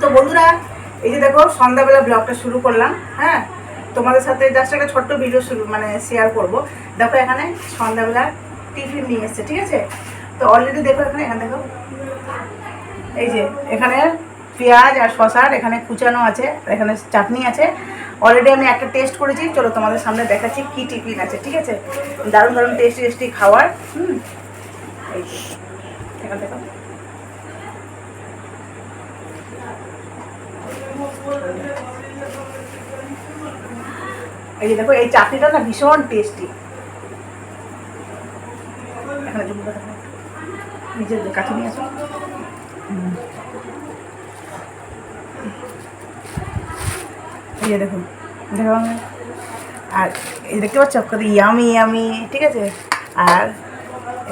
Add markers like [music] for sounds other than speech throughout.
তো বন্ধুরা, এই যে দেখো, সন্ধ্যাবেলা ব্লগটা শুরু করলাম হ্যাঁ? তোমাদের সাথে জাস্ট একটা ছোট্ট ভিডিও শুরু মানে শেয়ার করব। দেখো এখানে সন্ধ্যাবেলা টিফিন নিয়ে এসছে, ঠিক আছে? তো অলরেডি দেখো এখানে এখানে দেখো। এই যে, এখানে পেঁয়াজ আর শশার এখানে কুচানো আছে, এখানে চাটনি আছে। অলরেডি আমি একটা টেস্ট করেছি, চলো তোমাদের সামনে দেখাচ্ছি কি টিফিন আছে, ঠিক আছে? দারুণ দারুণ টেস্টি টেস্টি খাওয়ার হুম? এই যে দেখো, এই চাটনিটা না ভীষণ টেস্টি নিজের কাছে নিয়ে আসো। এই দেখুন দেখো আর এই দেখতে পাচ্ছ কত ইয়ামি ইয়ামি ঠিক আছে? আর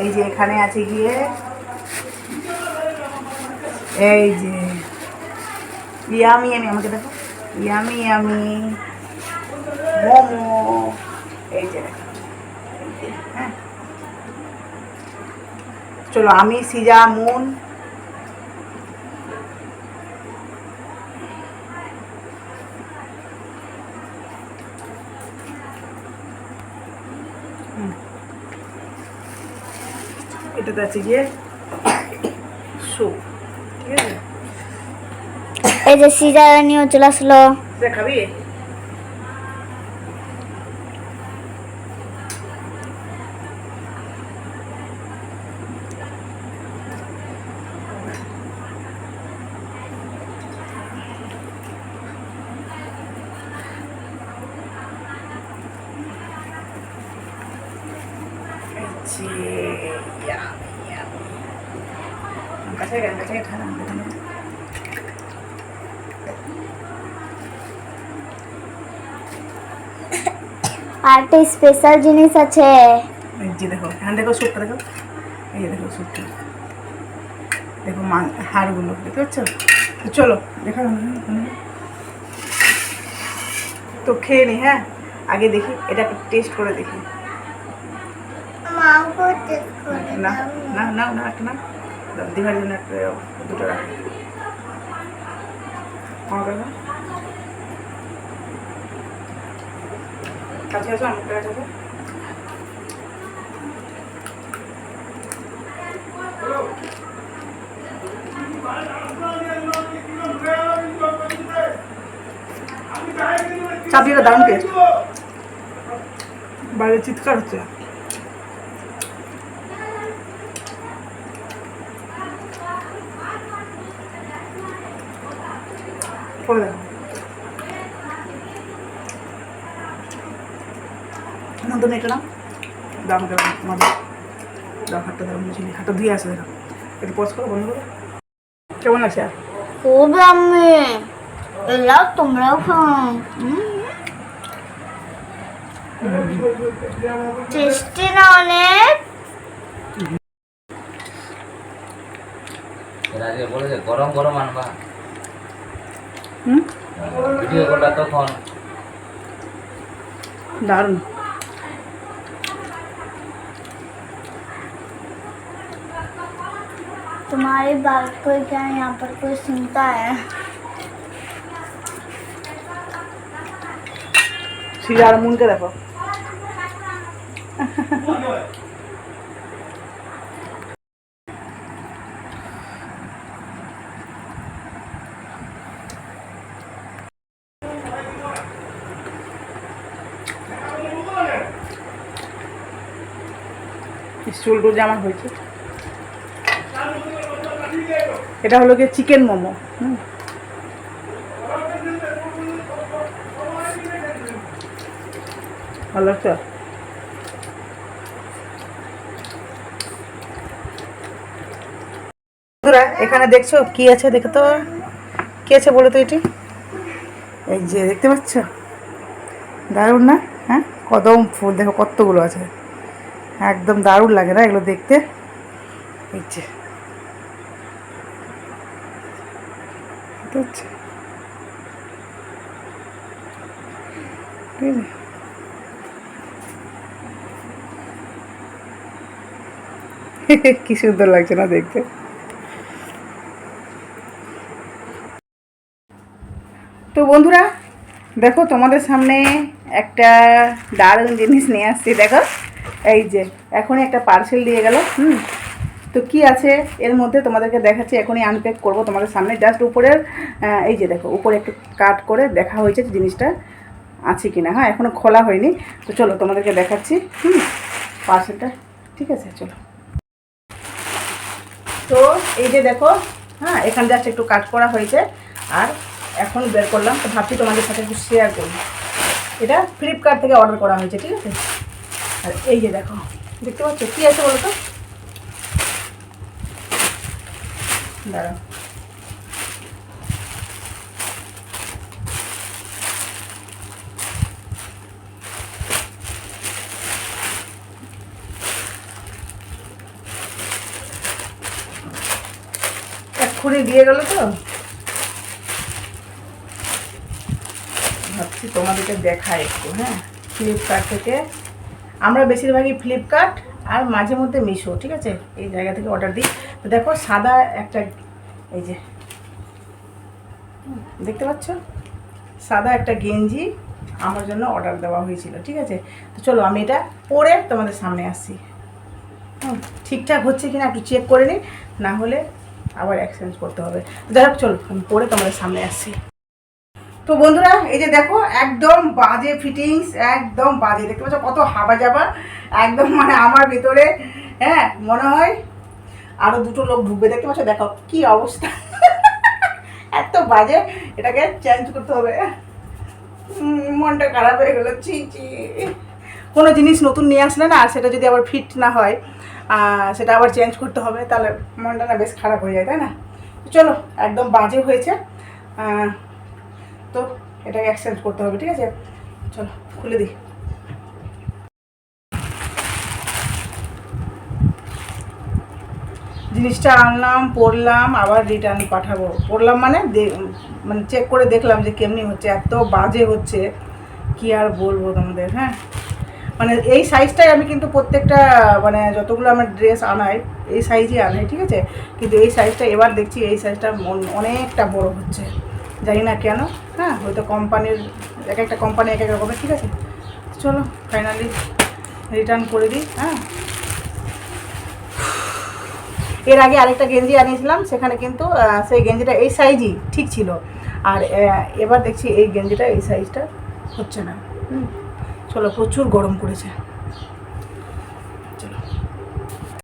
এই যে এখানে আছে গিয়ে এই যে ইয়ামি ইয়ামি আমাকে দেখো। ইয়ামি ইয়ামি মোমো এই যে দেখো। এই যে, হ্যাঁ। চলো আমি সিজা মুন এটাতে আছে গিয়ে স্যুপ ঠিক আছে এই যে সিজা নিয়েও চলে আসলো এটা খাবি yummy. কাছে খানা স্পেশাল জিনিস আছে। এই যে দেখো এখানে দেখো স্যুপটা দেখো। এই যে দেখো স্যুপটা দেখো মা হাড়গুলো দেখতে পাচ্ছ? তো চলো দেখা তো খেয়ে নি হ্যাঁ? আগে দেখি এটা একটু টেস্ট করে দেখি। না না না না একটা না। দিঘার জন্য একটা দুটো রাখো। কাছে আসো, আমার কাছে আসো। চাপিটা দারুণ টেস্ট। বাইরে চিৎকার হচ্ছে। করে দেখো। নতুন এটা না দাম কেমন তোমাদের দাম হাতটা দাম বুঝিনি হাতটা ধুয়ে আসে দেখো। একটু পজ করো বন্ধ করো। কেমন আছে আর? খুব আমি এলাও তোমরাও খাও। টেস্টি না অনেক? গরম গরম আনবা। ভিডিও করলা তখন দারুণ तुम्हारी बात को क्या यहाँ पर कोई सुनता है সিজার মুনকে দেখো [laughs] চুল টুল যেমন হয়েছে। এটা হলো গিয়ে চিকেন মোমো। হুম। ভালো লাগছে এখানে দেখছ কি আছে দেখে তো? কি আছে বলো তো এটি? এই যে দেখতে পাচ্ছ? দারুণ না? হ্যাঁ? কদম ফুল, দেখো কতগুলো আছে। একদম দারুণ লাগে না এগুলো দেখতে? [laughs] কি সুন্দর লাগছে না দেখতে? তো বন্ধুরা, দেখো তোমাদের সামনে একটা দারুণ জিনিস নিয়ে আসছি, দেখো। এই যে, এখনই একটা পার্সেল দিয়ে গেল, হুম? তো কি আছে? এর মধ্যে তোমাদেরকে দেখাচ্ছি, এখনই আনপ্যাক করব তোমাদের সামনে। জাস্ট উপরের এই যে দেখো, উপরে একটু কাট করে দেখা হয়েছে জিনিসটা আছে কি না হ্যাঁ এখনও খোলা হয়নি। তো চলো তোমাদেরকে দেখাচ্ছি, হুম? পার্সেলটা ঠিক আছে, চলো। তো এই যে দেখো হ্যাঁ এখানে জাস্ট একটু কাট করা হয়েছে। আর এখন বের করলাম। তো ভাবছি তোমাদের সাথে একটু শেয়ার করি। এটা ফ্লিপকার্ট থেকে অর্ডার করা হয়েছে, ঠিক আছে? আর এই যে দেখো, দেখতে পাচ্ছ? কী আছে বলো তো? দাঁড়াও। এক্ষুনি দিয়ে গেল তো। ভাবছি তোমাদেরকে দেখায় একটু হ্যাঁ? ফ্লিপকার্ট থেকে আমরা বেশিরভাগই ফ্লিপকার্ট আর মাঝে মধ্যে মিশো ঠিক আছে? এই জায়গা থেকে অর্ডার দিই। তো দেখো সাদা একটা এই যে দেখতে পাচ্ছ? সাদা একটা গেঞ্জি আমার জন্য অর্ডার দেওয়া হয়েছিল ঠিক আছে? তো চলো আমি এটা পরে তোমাদের সামনে আসছি। হুম, ঠিকঠাক হচ্ছে কিনা একটু চেক করে নিই না হলে আবার এক্সচেঞ্জ করতে হবে। যাই হোক চলো আমি পরে তোমাদের সামনে আসছি। তো বন্ধুরা, এই যে দেখো, একদম বাজে ফিটিংস একদম বাজে। দেখতে পাচ্ছ কত হাবা যাবা একদম মানে আমার ভিতরে হ্যাঁ মনে হয় আরও দুটো লোক ঢুকবে। দেখতে পাচ্ছ, দেখো কি অবস্থা। [laughs] এত বাজে, এটাকে চেঞ্জ করতে হবে। মনটা খারাপ হয়ে গেলো চি চি কোনো জিনিস নতুন নিয়ে আসলে না, আর সেটা যদি আবার ফিট না হয় সেটা আবার চেঞ্জ করতে হবে, তাহলে মনটা না বেশ খারাপ হয়ে যায়, তাই না? চলো, একদম বাজে হয়েছে। তো এটাকে এক্সচেঞ্জ করতে হবে, ঠিক আছে? চলো, খুলে দিই। জিনিসটা আনলাম, পড়লাম, আবার রিটার্ন পাঠাবো। পড়লাম মানে মানে চেক করে দেখলাম যে কেমনি হচ্ছে, এত বাজে হচ্ছে। কি আর বলব তোমাদের হ্যাঁ? মানে এই সাইজটাই আমি কিন্তু প্রত্যেকটা মানে যতগুলো আমার ড্রেস আনাই, এই সাইজই আনাই, ঠিক আছে? কিন্তু এই সাইজটা এবার দেখছি, এই সাইজটা অনেকটা বড় হচ্ছে। জানি না কেন। হ্যাঁ হয়তো কোম্পানির এক একটা কোম্পানি এক এক রকমের, ঠিক আছে? চলো ফাইনালি রিটার্ন করে দিই হ্যাঁ? এর আগে আরেকটা গেঞ্জি আনিয়েছিলাম, সেখানে কিন্তু সেই গেঞ্জিটা এই সাইজই ঠিক ছিল। আর এবার দেখছি এই গেঞ্জিটা এই সাইজটা হচ্ছে না। হুম, চলো প্রচুর গরম করেছে